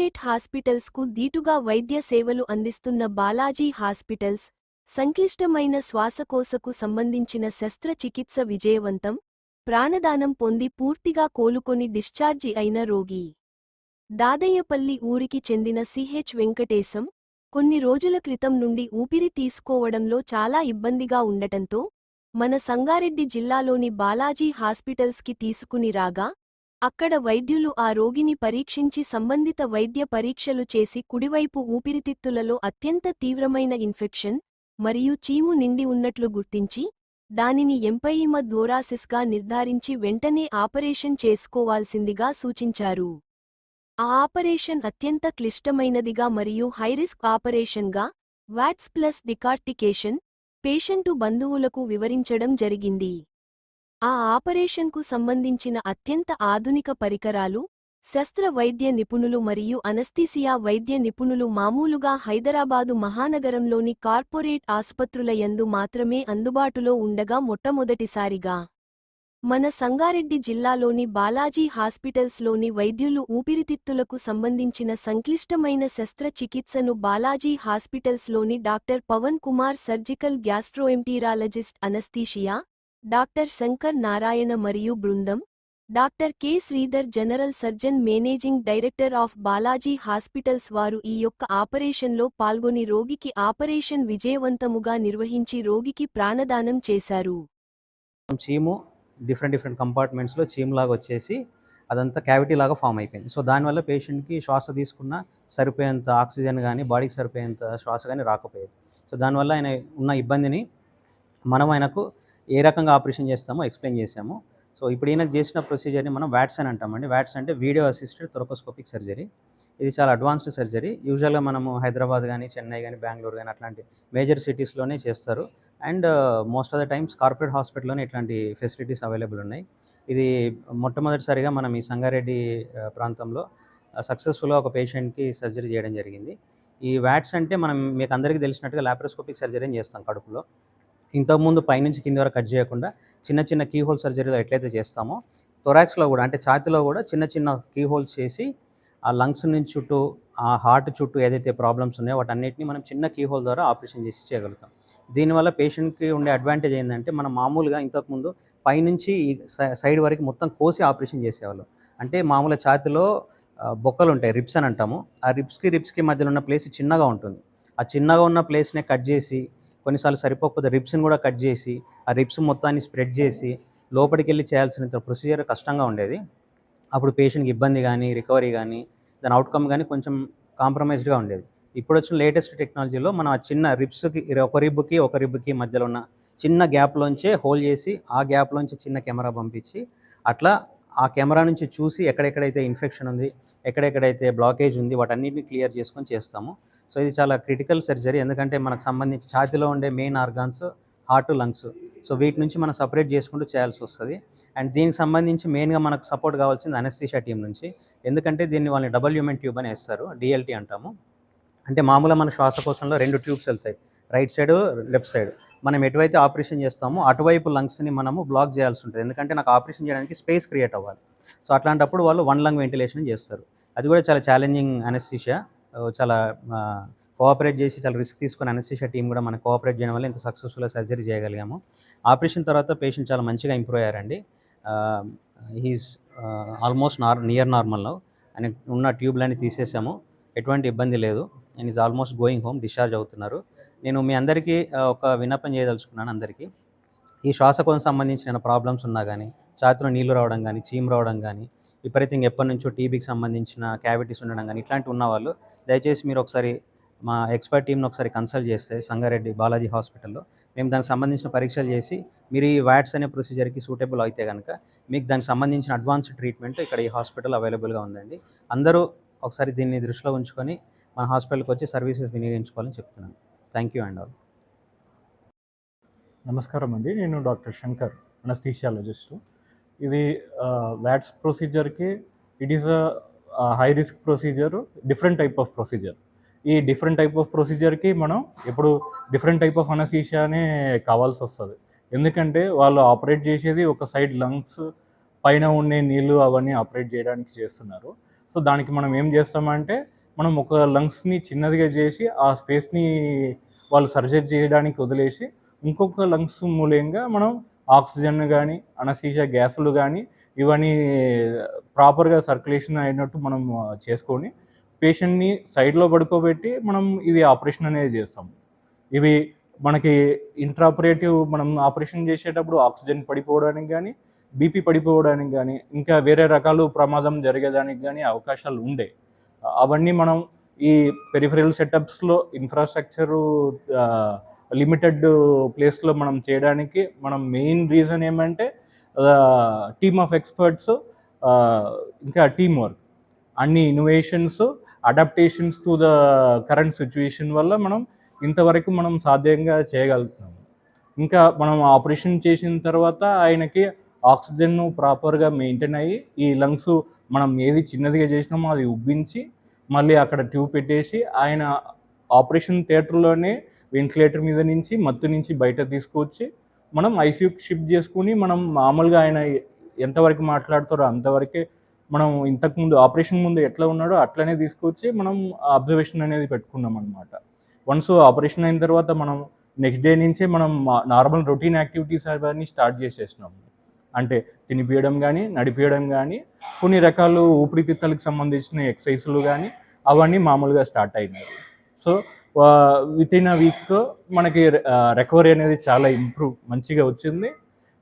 Corporate హాస్పిటల్స్కు దీటుగా వైద్య సేవలు అందిస్తున్న బాలాజీ హాస్పిటల్స్ సంక్లిష్టమైన శ్వాసకోశకు సంబంధించిన శస్త్రచికిత్స విజయవంతం ప్రాణదానం పొంది పూర్తిగా కోలుకొని డిశ్చార్జి అయిన రోగి. దాదయ్యపల్లి ఊరికి చెందిన సిహెచ్ వెంకటేశం కొన్ని రోజుల క్రితం నుండి ఊపిరి తీసుకోవడంలో చాలా ఇబ్బందిగా ఉండటంతో మన సంగారెడ్డి జిల్లాలోని బాలాజీ హాస్పిటల్స్కి తీసుకుని రాగా అక్కడ వైద్యులు ఆ రోగిని పరీక్షించి సంబంధిత వైద్య పరీక్షలు చేసి కుడివైపు ఊపిరితిత్తులలో అత్యంత తీవ్రమైన ఇన్ఫెక్షన్ మరియు చీము నిండి ఉన్నట్లు గుర్తించి దానిని ఎంపైయిమ ధోరాసిస్గా నిర్ధారించి వెంటనే ఆపరేషన్ చేసుకోవాల్సిందిగా సూచించారు. ఆ ఆపరేషన్ అత్యంత క్లిష్టమైనదిగా మరియు హైరిస్క్ ఆపరేషన్గా వాట్స్ ప్లస్ డికార్టికేషన్ పేషెంటు బంధువులకు వివరించడం జరిగింది. ఆ ఆపరేషన్కు సంబంధించిన అత్యంత ఆధునిక పరికరాలు శస్త్ర వైద్య నిపుణులు మరియు అనస్థీసియా వైద్య నిపుణులు మామూలుగా హైదరాబాదు మహానగరంలోని కార్పొరేట్ ఆసుపత్రుల యందు మాత్రమే అందుబాటులో ఉండగా మొట్టమొదటిసారిగా. మన సంగారెడ్డి జిల్లాలోని బాలాజీ హాస్పిటల్స్లోని వైద్యులు ఊపిరితిత్తులకు సంబంధించిన సంక్లిష్టమైన శస్త్రచికిత్సను Balaji హాస్పిటల్స్లోని doctor Pavan Kumar surgical gastroenterologist anaesthesia doctor Shankar Narayana మరియు బృందం doctor K. Sridhar general surgeon managing director of Balaji hospitals వారు ఈ యొక్క ఆపరేషన్లో పాల్గొని రోగికి ఆపరేషన్ విజయవంతముగా నిర్వహించి రోగికి ప్రాణదానం చేశారు. చీము డిఫరెంట్ డిఫరెంట్ కంపార్ట్మెంట్స్లో చీమ్ లాగా వచ్చేసి అదంతా క్యావిటీ లాగా ఫామ్ అయిపోయింది. సో దానివల్ల పేషెంట్కి శ్వాస తీసుకున్న సరిపోయేంత ఆక్సిజన్ కానీ బాడీకి సరిపోయేంత శ్వాస కానీ రాకపోయేది. సో దానివల్ల ఆయన ఉన్న ఇబ్బందిని మనం ఆయనకు ఏ రకంగా ఆపరేషన్ చేస్తామో ఎక్స్ప్లెయిన్ చేసాము సో ఇప్పుడు ఈయనకు చేసిన ప్రొసీజర్ని మనం వ్యాట్స్ అని అంటామండి. వ్యాట్స్ అంటే వీడియో అసిస్టెడ్ థొరకోస్కోపిక్ సర్జరీ. ఇది చాలా అడ్వాన్స్డ్ సర్జరీ. యూజువల్గా మనము హైదరాబాద్ కానీ చెన్నై కానీ బెంగళూరు కానీ అట్లాంటి మేజర్ సిటీస్లోనే చేస్తారు. And most of the times corporate హాస్పిటల్లోనే ఇట్లాంటి ఫెసిలిటీస్ అవైలబుల్ ఉన్నాయి. ఇది మొట్టమొదటిసారిగా మనం ఈ సంగారెడ్డి ప్రాంతంలో సక్సెస్ఫుల్గా ఒక పేషెంట్కి సర్జరీ చేయడం జరిగింది. ఈ వ్యాట్స్ అంటే మనం మీకు అందరికీ తెలిసినట్టుగా లాప్రోస్కోపిక్ సర్జరీ చేస్తాం కడుపులో. ఇంతకుముందు పైనుంచి కింది వరకు కట్ చేయకుండా చిన్న చిన్న కీ హోల్ సర్జరీలో ఎట్లయితే చేస్తామో థొరాక్స్లో కూడా అంటే ఛాతిలో కూడా చిన్న చిన్న కీ హోల్స్ చేసి ఆ లంగ్స్ నుంచి చుట్టూ ఆ హార్ట్ చుట్టూ ఏదైతే ప్రాబ్లమ్స్ ఉన్నాయో వాటన్నిటిని మనం చిన్న కీ హోల్ ద్వారా ఆపరేషన్ చేసి చేయగలుగుతాం దీనివల్ల పేషెంట్కి ఉండే అడ్వాంటేజ్ ఏంటంటే మనం మామూలుగా ఇంతకుముందు పైనుంచి సైడ్ వరకు మొత్తం కోసి ఆపరేషన్ చేసేవాళ్ళం. అంటే మామూలు ఛాతిలో బొక్కలు ఉంటాయి రిప్స్ అని అంటాము. ఆ రిప్స్కి రిప్స్కి మధ్యలో ఉన్న ప్లేస్ చిన్నగా ఉంటుంది. ఆ చిన్నగా ఉన్న ప్లేస్నే కట్ చేసి కొన్నిసార్లు సరిపోకపోతే రిబ్స్ని కూడా కట్ చేసి ఆ రిబ్స్ మొత్తాన్ని స్ప్రెడ్ చేసి లోపలికి వెళ్ళి చేయాల్సిన ప్రొసీజర్ కష్టంగా ఉండేది. అప్పుడు పేషెంట్కి ఇబ్బంది కానీ రికవరీ కానీ దాని అవుట్కమ్ కానీ కొంచెం కాంప్రమైజ్డ్గా ఉండేది. ఇప్పుడు వచ్చిన లేటెస్ట్ టెక్నాలజీలో మనం ఆ చిన్న రిబ్స్కి ఒక రిబ్కి ఒక రిబ్కి మధ్యలో ఉన్న చిన్న గ్యాప్లోంచే హోల్ చేసి ఆ గ్యాప్లోంచి చిన్న కెమెరా పంపించి అట్లా ఆ కెమెరా నుంచి చూసి ఎక్కడెక్కడైతే ఇన్ఫెక్షన్ ఉంది ఎక్కడెక్కడైతే బ్లాకేజ్ ఉంది వాటన్నిటిని క్లియర్ చేసుకొని చేస్తాము. సో ఇది చాలా క్రిటికల్ సర్జరీ ఎందుకంటే మనకు సంబంధించి ఛాతిలో ఉండే main organs heart lungs so వీటి నుంచి మనం సపరేట్ చేసుకుంటూ చేయాల్సి వస్తుంది. అండ్ దీనికి సంబంధించి మెయిన్గా మనకు సపోర్ట్ కావాల్సింది అనస్థిషియా టీం నుంచి. ఎందుకంటే దీన్ని వాళ్ళని డబల్ హ్యూమన్ ట్యూబ్ అని వేస్తారు డిఎల్టీ అంటాము. అంటే మామూలుగా మన శ్వాసకోశంలో రెండు ట్యూబ్స్ వెళ్తాయి. రైట్ సైడ్ లెఫ్ట్ సైడ్ మనం ఎటువైతే ఆపరేషన్ చేస్తామో అటువైపు లంగ్స్ని మనము బ్లాక్ చేయాల్సి ఉంటుంది. ఎందుకంటే నాకు ఆపరేషన్ చేయడానికి స్పేస్ క్రియేట్ అవ్వాలి. సో అట్లాంటప్పుడు వాళ్ళు వన్ లంగ్ వెంటిలేషన్ చేస్తారు. అది కూడా చాలా ఛాలెంజింగ్ అనస్థిషియా చాలా కోఆపరేట్ చేసి చాలా రిస్క్ తీసుకుని అనస్థీషియా టీం కూడా మనకు కోఆపరేట్ చేయడం వల్ల ఇంత సక్సెస్ఫుల్గా సర్జరీ చేయగలిగాము. ఆపరేషన్ తర్వాత పేషెంట్ చాలా మంచిగా ఇంప్రూవ్ అయ్యారండి. హీస్ ఆల్మోస్ట్ నార్ నియర్ నార్మల్లో ఆయన ఉన్న ట్యూబ్లన్నీ తీసేసాము. ఎటువంటి ఇబ్బంది లేదు. And is almost going home discharge అవుతున్నారు. నేను మీ అందరికీ ఒక విన్నపం చేయదలుచుకున్నాను అందరికీ. ఈ శ్వాసకోశం సంబంధించిన ప్రాబ్లమ్స్ ఉన్నా కానీ ఛాతిలో నీళ్ళు రావడం కానీ చీమ్ రావడం కానీ విపరీతంగా ఎప్పటి నుంచో టీబీకి సంబంధించిన క్యావిటీస్ ఉండడం కానీ ఇట్లాంటివి ఉన్నవాళ్ళు దయచేసి మీరు ఒకసారి మా ఎక్స్పర్ట్ టీమ్ని ఒకసారి కన్సల్ట్ చేస్తే సంగారెడ్డి బాలాజీ హాస్పిటల్లో. మేము దానికి సంబంధించిన పరీక్షలు చేసి మీరు ఈ వ్యాట్స్ అనే ప్రొసీజర్కి సూటబుల్ అయితే కనుక మీకు దానికి సంబంధించిన అడ్వాన్స్డ్ ట్రీట్మెంట్ ఇక్కడ ఈ హాస్పిటల్ అవైలబుల్గా ఉందండి. అందరూ ఒకసారి దీన్ని దృష్టిలో ఉంచుకొని మన హాస్పిటల్కి వచ్చి సర్వీసెస్ వినియోగించుకోవాలని చెప్తున్నాను. Thank you and all. నమస్కారం అండి. నేను డాక్టర్ శంకర్ అనస్థీషియాలజిస్టు. ఇది VATS ప్రొసీజర్కి it is a high risk procedure different type of procedure. ఈ డిఫరెంట్ టైప్ ఆఫ్ ప్రొసీజర్కి మనం ఇప్పుడు డిఫరెంట్ టైప్ ఆఫ్ అనసీషియానే కావాల్సి వస్తుంది. ఎందుకంటే వాళ్ళు ఆపరేట్ చేసేది ఒక సైడ్ లంగ్స్ పైన ఉండే నీళ్ళు అవన్నీ ఆపరేట్ చేయడానికి చేస్తున్నారు. సో దానికి మనం ఏం చేస్తామంటే మనం ఒక లంగ్స్ని చిన్నదిగా చేసి ఆ స్పేస్ని వాళ్ళు సర్జరీ చేయడానికి వదిలేసి ఇంకొక లంగ్స్ మూలంగా మనం ఆక్సిజన్ కానీ అనసీషియా గ్యాసులు కానీ ఇవన్నీ ప్రాపర్గా సర్క్యులేషన్ అయినట్టు మనం చేసుకొని పేషెంట్ని సైడ్లో పడుకోబెట్టి మనం ఇది ఆపరేషన్ అనేది చేస్తాం. ఇవి మనకి ఇంట్రాపరేటివ్ మనం ఆపరేషన్ చేసేటప్పుడు ఆక్సిజన్ పడిపోవడానికి కానీ బీపీ పడిపోవడానికి కానీ ఇంకా వేరే రకాలు ప్రమాదం జరిగేదానికి కానీ అవకాశాలు ఉండే. అవన్నీ మనం ఈ పెరిఫరల్ సెటప్స్లో ఇన్ఫ్రాస్ట్రక్చరు లిమిటెడ్ ప్లేస్లో మనం చేయడానికి మనం మెయిన్ రీజన్ ఏమంటే టీమ్ ఆఫ్ ఎక్స్పర్ట్స్ ఇంకా టీమ్ వర్క్. అన్ని innovations adaptations to the current situation వల్ల మనం ఇంతవరకు మనం సాధ్యంగా చేయగలుగుతున్నాం ఇంకా మనం ఆపరేషన్ చేసిన తర్వాత ఆయనకి ఆక్సిజన్ ప్రాపర్గా మెయింటైన్ అయ్యి ఈ లంగ్స్ మనం ఏది చిన్నదిగా చేసినామో అది ఉబ్బించి మళ్ళీ అక్కడ ట్యూబ్ పెట్టేసి ఆయన ఆపరేషన్ థియేటర్లోనే వెంటిలేటర్ మీద నుంచి మత్తు నుంచి బయట తీసుకొచ్చి మనం ఐసీయూకి షిఫ్ట్ చేసుకుని మనం మామూలుగా ఆయన ఎంతవరకు మాట్లాడతారో అంతవరకే మనం ఇంతకుముందు ఆపరేషన్ ముందు ఎట్లా ఉన్నాడో అట్లనే తీసుకొచ్చి మనం అబ్జర్వేషన్ అనేది పెట్టుకున్నాం అనమాట వన్స్ ఆపరేషన్ అయిన తర్వాత మనం నెక్స్ట్ డే నుంచే మనం నార్మల్ రొటీన్ యాక్టివిటీస్ అవన్నీ స్టార్ట్ చేసేసినాం అంటే తినిపియడం కానీ నడిపియడం కానీ కొన్ని రకాలు ఊపిరితిత్తులకు సంబంధించిన ఎక్సర్సైజులు కానీ అవన్నీ మామూలుగా స్టార్ట్ అయినాయి. So within a week మనకి రికవరీ అనేది చాలా ఇంప్రూవ్ మంచిగా వచ్చింది.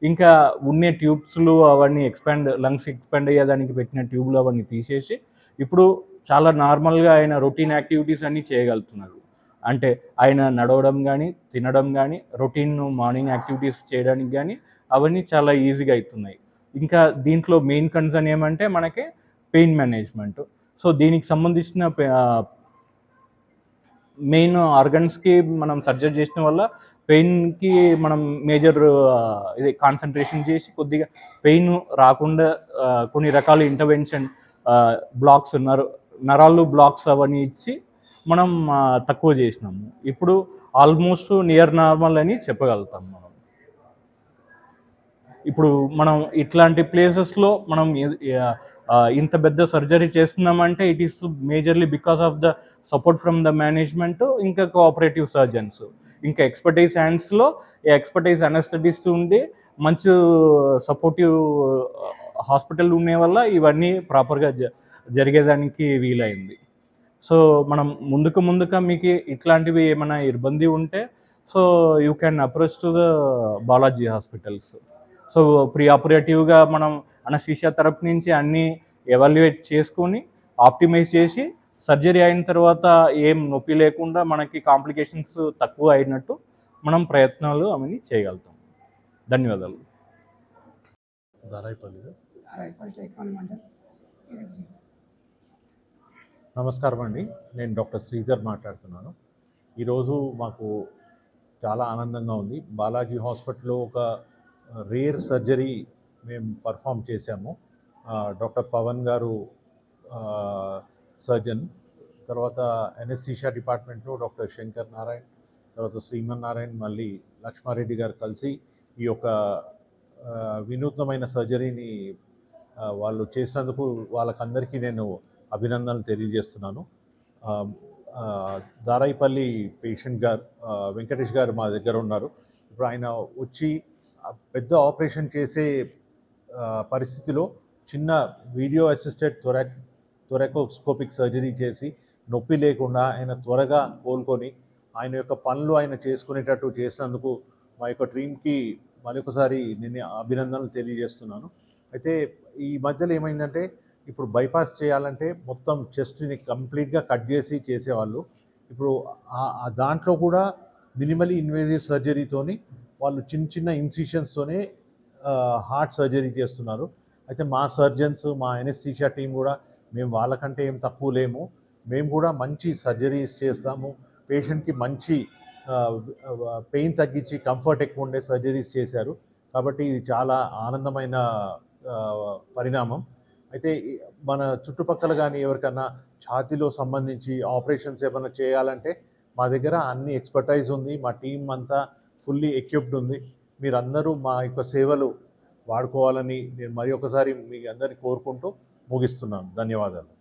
ఇంకా ఉండే ట్యూబ్స్లు అవన్నీ ఎక్స్పాండ్ లంగ్స్ ఎక్స్పాండ్ అయ్యేదానికి పెట్టిన ట్యూబ్లు అవన్నీ తీసేసి ఇప్పుడు చాలా నార్మల్గా ఆయన రొటీన్ యాక్టివిటీస్ అన్నీ చేయగలుగుతున్నారు. అంటే ఆయన నడవడం కానీ తినడం కానీ రొటీన్ మార్నింగ్ యాక్టివిటీస్ చేయడానికి కానీ అవన్నీ చాలా ఈజీగా అవుతున్నాయి ఇంకా దీంట్లో మెయిన్ కన్సర్న్ ఏమంటే మనకి పెయిన్ మేనేజ్మెంట్ సో దీనికి సంబంధించిన మెయిన్ ఆర్గన్స్కి మనం సర్జరీ చేసిన వల్ల పెయిన్కి మనం మేజర్ ఇది కాన్సన్ట్రేషన్ చేసి కొద్దిగా పెయిన్ రాకుండా కొన్ని రకాల ఇంటర్వెన్షన్ బ్లాక్స్ నర నరాలు బ్లాక్స్ అవన్నీ ఇచ్చి మనం తక్కువ చేసినాము. ఇప్పుడు ఆల్మోస్ట్ నియర్ నార్మల్ అని చెప్పగలుగుతాం మనం. ఇప్పుడు మనం ఇట్లాంటి ప్లేసెస్లో మనం ఇంత పెద్ద సర్జరీ చేస్తున్నామంటే it is majorly because of the support from the management ఇంకా కోఆపరేటివ్ సర్జన్స్ ఇంకా ఎక్స్పర్టైజ్ హ్యాండ్స్లో ఎక్స్పర్టైజ్ అనస్థటిస్ట్ ఉండి మంచి సపోర్టివ్ హాస్పిటల్ ఉండే వల్ల ఇవన్నీ ప్రాపర్గా జ జరిగేదానికి వీలైంది. సో మనం ముందుకు ముందుగా మీకు ఇట్లాంటివి ఏమైనా ఇబ్బంది ఉంటే so you can approach to the Balaji hospitals. So pre ఆపరేటివ్గా మనం అనస్థీషియా తరపు నుంచి అన్నీ ఎవాల్యుయేట్ చేసుకొని ఆప్టిమైజ్ చేసి సర్జరీ అయిన తర్వాత ఏం నొప్పి లేకుండా మనకి కాంప్లికేషన్స్ తక్కువ అయినట్టు మనం ప్రయత్నాలు అవన్నీ చేయగలుగుతాం. ధన్యవాదాలు. నమస్కారం అండి. నేను డాక్టర్ శ్రీధర్ మాట్లాడుతున్నాను. ఈరోజు మాకు చాలా ఆనందంగా ఉంది. బాలాజీ హాస్పిటల్లో ఒక రేర్ సర్జరీ మేము పర్ఫామ్ చేశాము. డాక్టర్ పవన్ గారు సర్జన్ తర్వాత ఎన్ఎస్సీషా డిపార్ట్మెంట్లో డాక్టర్ శంకర్ నారాయణ్ తర్వాత శ్రీమన్ నారాయణ్ మళ్ళీ లక్ష్మారెడ్డి గారు కలిసి ఈ యొక్క వినూత్నమైన సర్జరీని వాళ్ళు చేసినందుకు వాళ్ళకందరికీ నేను అభినందనలు తెలియజేస్తున్నాను. దారాయిపల్లి పేషెంట్ గారు వెంకటేష్ గారు మా దగ్గర ఉన్నారు. ఇప్పుడు ఆయన వచ్చి పెద్ద ఆపరేషన్ చేసే పరిస్థితిలో చిన్న వీడియో అసిస్టెడ్ త్వర త్వరకోస్కోపిక్ సర్జరీ చేసి నొప్పి లేకుండా ఆయన త్వరగా కోలుకొని ఆయన యొక్క పనులు ఆయన చేసుకునేటట్టు చేసినందుకు మా యొక్క టీమ్కి మరొకసారి నేను అభినందనలు తెలియజేస్తున్నాను. అయితే ఈ మధ్యలో ఏమైందంటే ఇప్పుడు బైపాస్ చేయాలంటే మొత్తం చెస్ట్ని కంప్లీట్గా కట్ చేసి చేసేవాళ్ళు. ఇప్పుడు ఆ దాంట్లో కూడా మినిమలీ ఇన్వేజివ్ సర్జరీతోని వాళ్ళు చిన్న చిన్న ఇన్సిషన్స్తోనే హార్ట్ సర్జరీ చేస్తున్నారు. అయితే మా సర్జన్స్ మా ఎనెస్థీషియా టీం కూడా మేము వాళ్ళకంటే ఏం తక్కువ లేము. మేము కూడా మంచి సర్జరీస్ చేస్తాము. పేషెంట్కి మంచి పెయిన్ తగ్గించి కంఫర్ట్ ఎక్కువ ఉండే సర్జరీస్ చేశారు. కాబట్టి ఇది చాలా ఆనందమైన పరిణామం. అయితే మన చుట్టుపక్కల కానీ ఎవరికన్నా ఛాతీలో సంబంధించి ఆపరేషన్స్ ఏమైనా చేయాలంటే మా దగ్గర అన్ని ఎక్స్పర్టైజ్ ఉంది. మా టీం అంతా ఫుల్లీ ఎక్విప్డ్ ఉంది. మీరందరూ మా యొక్క సేవలు వాడుకోవాలని నేను మరి ఒకసారి మీ అందరినీ కోరుకుంటూ ముగిస్తున్నాను. ధన్యవాదాలు.